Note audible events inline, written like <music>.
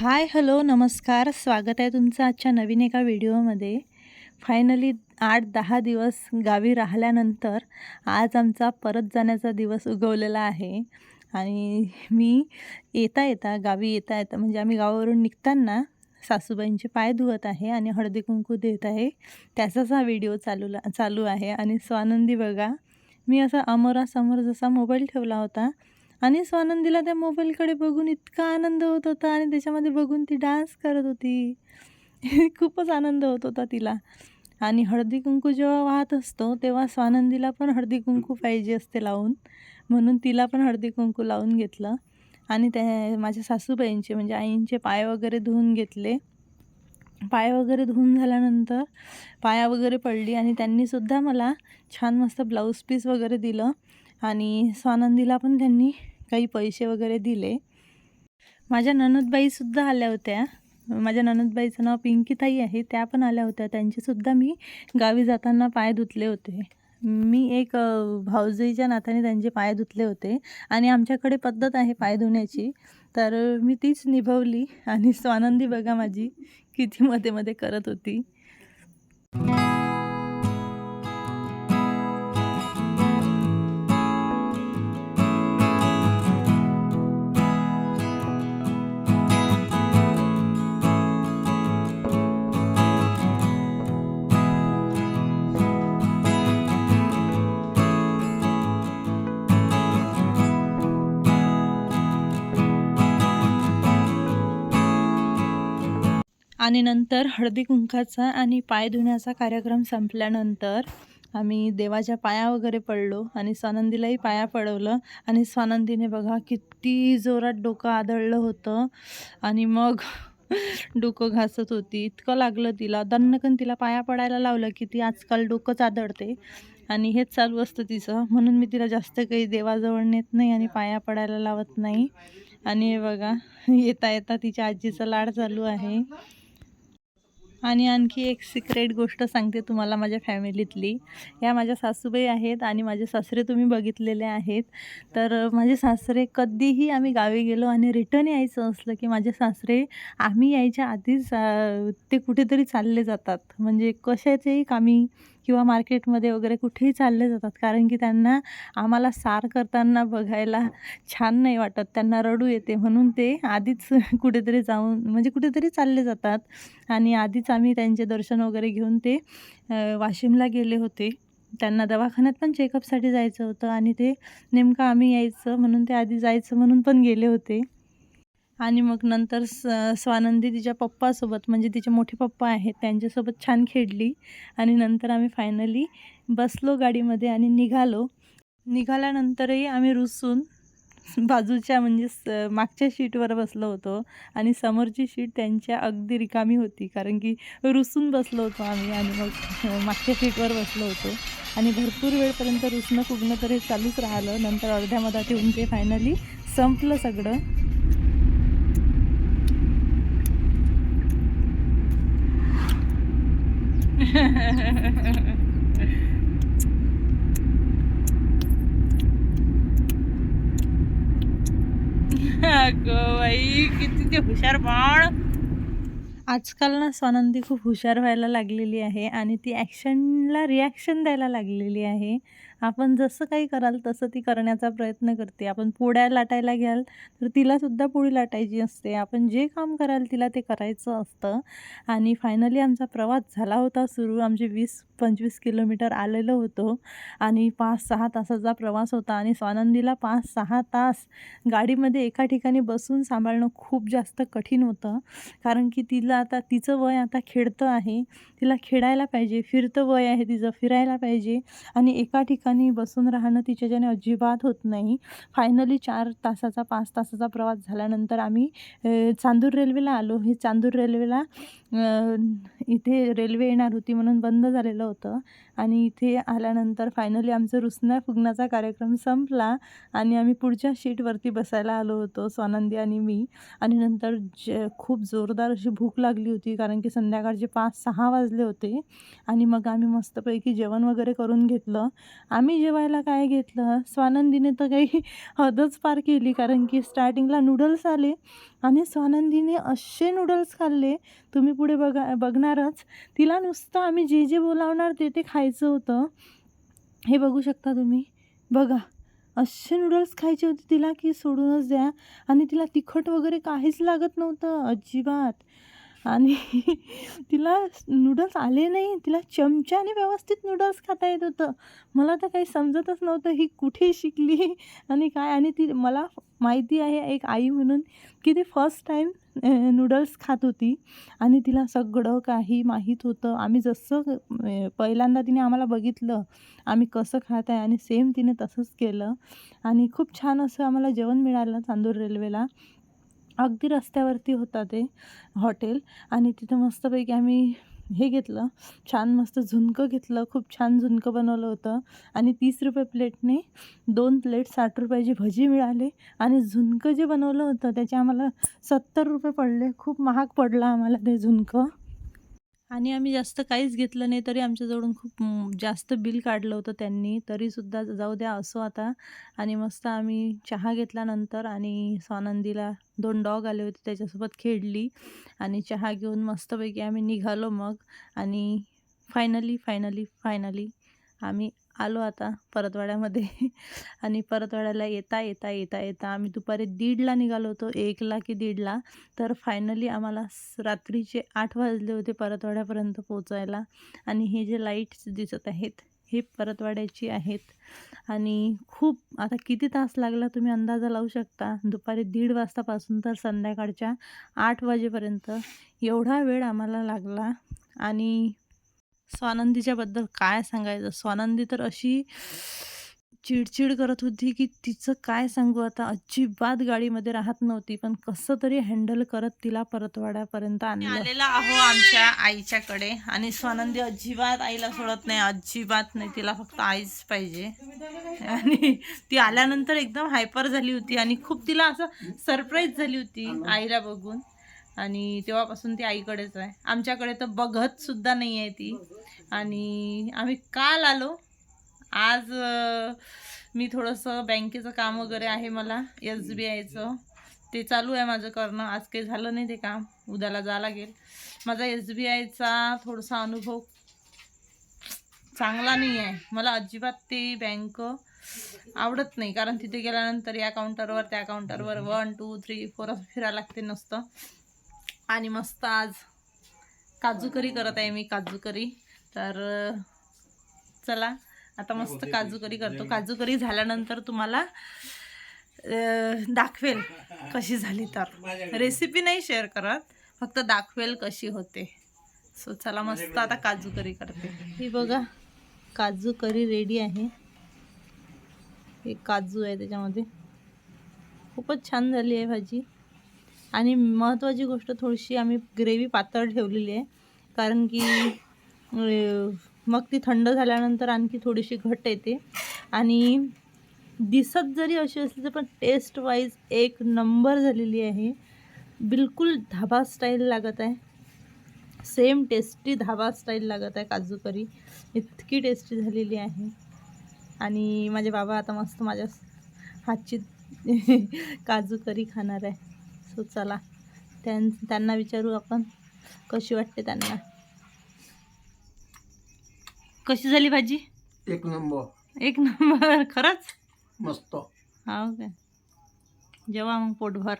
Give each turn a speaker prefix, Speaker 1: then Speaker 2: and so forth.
Speaker 1: Hi hello नमस्कार. स्वागत आहे तुमचं आजच्या नवीन एका व्हिडिओमध्ये. फायनली आठ दहा दिवस गावी राहिल्यानंतर आज आमचा परत जाण्याचा दिवस उगवलेला आहे. आणि मी येता येता गावी येता येता म्हणजे आम्ही गावावरून निघताना सासूबाईंचे पाय धुवत आहे आणि हळदी कुंकू देत आहे. त्याचाच हा व्हिडिओ चालू चालू आहे. आणि स्वानंदी बघा मी असा अमोरासमोर जसा मोबाईल ठेवला होता आणि स्वानंदीला त्या मोबाईलकडे बघून इतका आनंद होत होता आणि त्याच्यामध्ये बघून ती डान्स करत होती. <laughs> खूपच आनंद होत होता तिला. आणि हळदी कुंकू जेव्हा वाहत असतो तेव्हा स्वानंदीला पण हळदी कुंकू पाहिजे असते लावून. म्हणून तिला पण हळदी कुंकू लावून घेतलं. आणि त्या माझ्या सासूबाईंचे म्हणजे आईंचे पाय वगैरे धुवून घेतले. पाय वगैरे धुवून झाल्यानंतर पाया वगैरे पडली आणि त्यांनीसुद्धा मला छान मस्त ब्लाऊज पीस वगैरे दिलं. आणि स्वानंदीला पण त्यांनी काही पैसे वगैरे दिले. माझ्या ननदबाईसुद्धा आल्या होत्या. माझ्या ननदबाईचं नाव पिंकीताई आहे. त्या पण आल्या होत्या. त्यांचेसुद्धा मी गावी जाताना पाय धुतले होते. मी एक भाऊजीच्या नात्याने त्यांचे पाय धुतले होते. आणि आमच्याकडे पद्धत आहे पाय धुण्याची. तर मी तीच निभवली. आणि स्वानंदी बघा माझी किती मध्ये मध्ये करत होती. आणि नंतर हळदी कुंकाचा आणि पाय धुण्याचा कार्यक्रम संपल्यानंतर आम्ही देवाच्या पाया वगैरे पडलो आणि स्वानंदीलाही पाया पडवलं. आणि स्वानंदीने बघा किती जोरात डोकं आदळलं होतं. आणि मग <laughs> डोकं घासत होती. इतकं लागलं तिला. दन्नकन तिला पाया पडायला लावलं की ती आजकाल डोकंच आदळते. आणि हेच चालू असतं तिचं. म्हणून मी तिला जास्त काही देवाजवळ नेत नाही आणि पाया पडायला लावत नाही. आणि बघा येता येता तिच्या आजीचा लाड चालू आहे. आणि आणखी एक सिक्रेट गोष्ट सांगते तुम्हाला माझ्या फॅमिलीतली या माझ्या सासूबाई आहेत आणि माझे सासरे तुम्ही बघितलेले आहेत. तर माझे सासरे कधीही आम्ही गावी गेलो आणि रिटर्न यायचं असलं की माझे सासरे आम्ही यायच्या आधीच ते कुठेतरी चालले जातात. म्हणजे कशाचेही कामी किंवा मार्केटमध्ये वगैरे कुठेही चालले जातात. कारण की त्यांना आम्हाला सार करताना बघायला छान नाही वाटत. त्यांना रडू येते. म्हणून ते आधीच कुठेतरी जाऊन म्हणजे कुठेतरी चालले जातात. आणि आधीच आम्ही त्यांचे दर्शन वगैरे घेऊन ते वाशिमला गेले होते. त्यांना दवाखान्यात पण चेकअपसाठी जायचं होतं. आणि ते नेमकं आम्ही यायचं म्हणून ते आधी जायचं म्हणून पण गेले होते. आणि मग नंतर स स्वानंदी तिच्या पप्पासोबत म्हणजे तिचे मोठे पप्पा आहेत त्यांच्यासोबत छान खेळली. आणि नंतर आम्ही फायनली बसलो गाडीमध्ये आणि निघालो. निघाल्यानंतरही आम्ही रुसून बाजूच्या म्हणजे स मागच्या शीटवर बसलो होतो. आणि समोरची शीट त्यांच्या अगदी रिकामी होती कारण की रुसून बसलो होतो आम्ही आणि मग मागच्या शीटवर बसलो होतो. आणि भरपूर वेळपर्यंत रुसणं फुगणं तर हे चालूच राहिलं. नंतर अर्ध्या मधात येऊन ते फायनली संपलं सगळं. किती ते हुशार बाळ. आजकाल ना स्वानंदी खूप हुशार व्हायला लागलेली आहे आणि ती ॲक्शनला रिॲक्शन द्यायला लागलेली आहे. आपण जसं काही कराल तसं ती करण्याचा प्रयत्न करते. आपण पोळ्या लाटायला घ्याल तर तिलासुद्धा पोळी लाटायची असते. आपण जे काम कराल तिला ते करायचं असतं. आणि फायनली आमचा प्रवास झाला होता सुरू. आमचे वीस पंचवीस किलोमीटर आलेलो होतो. आणि पाच सहा तासाचा प्रवास होता. आणि स्वानंदीला पाच सहा तास गाडीमध्ये एका ठिकाणी बसून सांभाळणं खूप जास्त कठीण होतं. कारण की तिला आता तिचं वय आता खेळतं आहे. तिला खेळायला पाहिजे. फिरतं वय आहे तिचं. फिरायला पाहिजे. आणि एका ठिकाणी बसून राहणं तिच्याच्याने अजिबात होत नाही. फायनली चार तासाचा पाच तासाचा प्रवास झाल्यानंतर आम्ही चांदूर रेल्वेला आलो. हे चांदूर रेल्वेला इथे रेल्वे येणार होती म्हणून बंद झालेलं होतं. आणि इथे आल्यानंतर फायनली आमचं रुसण्या फुगण्याचा कार्यक्रम संपला आणि आम्ही पुढच्या शीटवरती बसायला आलो होतो स्वानंदी आणि मी. आणि नंतर जे खूप जोरदार अशी भूक लागली होती कारण की संध्याकाळचे पाच सहा वाजले होते. आणि मग आम्ही मस्तपैकी जेवण वगैरे करून घेतलं. आम्ही जेवायला काय घेतलं? स्वानंदीने तर काही हदच पार केली कारण की स्टार्टिंगला नूडल्स आले आणि स्वानंदीने असे नूडल्स खाल्ले. तुम्ही पुढे बघा बघणारच. तिला नुसतं आम्ही जे जे बोलावणार ते ते खायचं होतं. हे बघू शकता तुम्ही. बघा असे नूडल्स खायचे होते तिला की सोडूनच द्या. आणि तिला तिखट वगैरे काहीच लागत नव्हतं. अजिबात. आणि तिला नूडल्स आले नाही. तिला चमच्याने व्यवस्थित नूडल्स खाता येत होतं. मला तर काही समजतच नव्हतं ही कुठे शिकली आणि काय. आणि ती मला माहिती आहे एक आई म्हणून की ती फर्स्ट टाईम नूडल्स खात होती आणि तिला सगळं काही माहीत होतं. आम्ही जसं पहिल्यांदा तिने आम्हाला बघितलं आम्ही कसं खात आहे आणि सेम तिने तसंच केलं. आणि खूप छान असं आम्हाला जेवण मिळालं चांदूर रेल्वेला अगदी रस्त्यावरती होता ते हॉटेल आणि तिथं मस्तपैकी आम्ही हे घेतलं छान मस्त झुणकं घेतलं खूप छान झुणकं बनवलं होतं आणि तीस रुपये प्लेटने दोन प्लेट साठ रुपयाची भजी मिळाली आणि झुणकं जे बनवलं होतं त्याचे आम्हाला सत्तर रुपये पडले. खूप महाग पडलं आम्हाला ते झुणकं. आणि आम्ही जास्त काहीच घेतलं नाही तरी आमच्याजवळून खूप जास्त बिल काढलं होतं त्यांनी. तरीसुद्धा जाऊ द्या असो आता. आणि मस्त आम्ही चहा घेतल्यानंतर आणि स्वानंदीला दोन डॉग आले होते त्याच्यासोबत खेळली. आणि चहा घेऊन मस्तपैकी आम्ही निघालो मग. आणि फायनली फायनली फायनली आम्ही आलो आता परतवाड्यामध्ये. <laughs> आणि परतवाड्याला येता येता येता येता आम्ही दुपारी दीडला निघालो होतो एकला की दीडला. तर फायनली आम्हाला रात्रीचे आठ वाजले होते परतवाड्यापर्यंत पोचायला आणि हे जे लाईट्स दिसत आहेत हे परतवाड्याची आहेत. आणि खूप आता किती तास लागला तुम्ही अंदाजा लावू शकता? दुपारी दीड वाजतापासून तर संध्याकाळच्या आठ वाजेपर्यंत एवढा वेळ आम्हाला लागला. आणि स्वानंदीच्याबद्दल काय सांगायचं? स्वानंदी तर अशी चिडचिड करत होती की तिचं काय सांगू? आता अजिबात गाडीमध्ये राहत नव्हती पण कसं तरी हँडल करत तिला परतवाड्यापर्यंत आणलं. आलेला आहो आमच्या आईच्याकडे आणि स्वानंदी अजिबात आईला सोडत नाही अजिबात नाही. तिला फक्त आईच पाहिजे. आणि ती आल्यानंतर एकदम हायपर झाली होती आणि खूप तिला असं सरप्राईज झाली होती आईला बघून. आणि तेव्हापासून ती आईकडेच आहे. आमच्याकडे तर बघत सुद्धा नाही आहे ती. आणि आम्ही काल आलो. आज मी थोडंसं बँकेचं काम वगैरे आहे मला एस बी आयचं. ते चालू आहे माझं करणं. आज काही झालं नाही ते काम. उद्याला जा लागेल. माझा एस बी आयचा थोडासा अनुभव चांगला नाही आहे मला अजिबात ते बँक आवडत नाही. कारण तिथे गेल्यानंतर या काउंटरवर त्या काउंटरवर वन टू थ्री फोर असं फिरायला लागते नसतं. आणि मस्त आज काजू करी करत आहे मी काजू करी तर चला आता मस्त काजू करी करतो. काजू करी झाल्यानंतर तुम्हाला दाखवेल कशी झाली तर. रेसिपी नाही शेअर करत फक्त दाखवेल कशी होते. सो चला मस्त आता काजू करी करते. ही बघा काजू करी रेडी आहे. हे काजू आहे त्याच्यामध्ये. खूपच छान झाली आहे भाजी. आणि महत्त्वाची गोष्ट थोडीशी आम्ही ग्रेव्ही पातळ ठेवलेली आहे. कारण की मग ती थंड झाल्यानंतर आणखी थोडीशी घट येते. आणि दिसत जरी अशी असली तर पण टेस्ट वाईज एक नंबर झालेली आहे. बिलकुल धाबा स्टाईल लागत आहे. सेम टेस्टी धाबा स्टाईल लागत आहे काजू करी इतकी टेस्टी झालेली आहे. आणि माझे बाबा आता मस्त माझ्या हातची <laughs> काजू करी खाणार आहे. सो चला. त्यां त्यांना विचारू आपण कशी वाटते त्यांना. कशी झाली भाजी?
Speaker 2: एक नंबर.
Speaker 1: एक नंबर. खरंच?
Speaker 2: मस्त.
Speaker 1: हा काय जेव्हा मग पोटभर.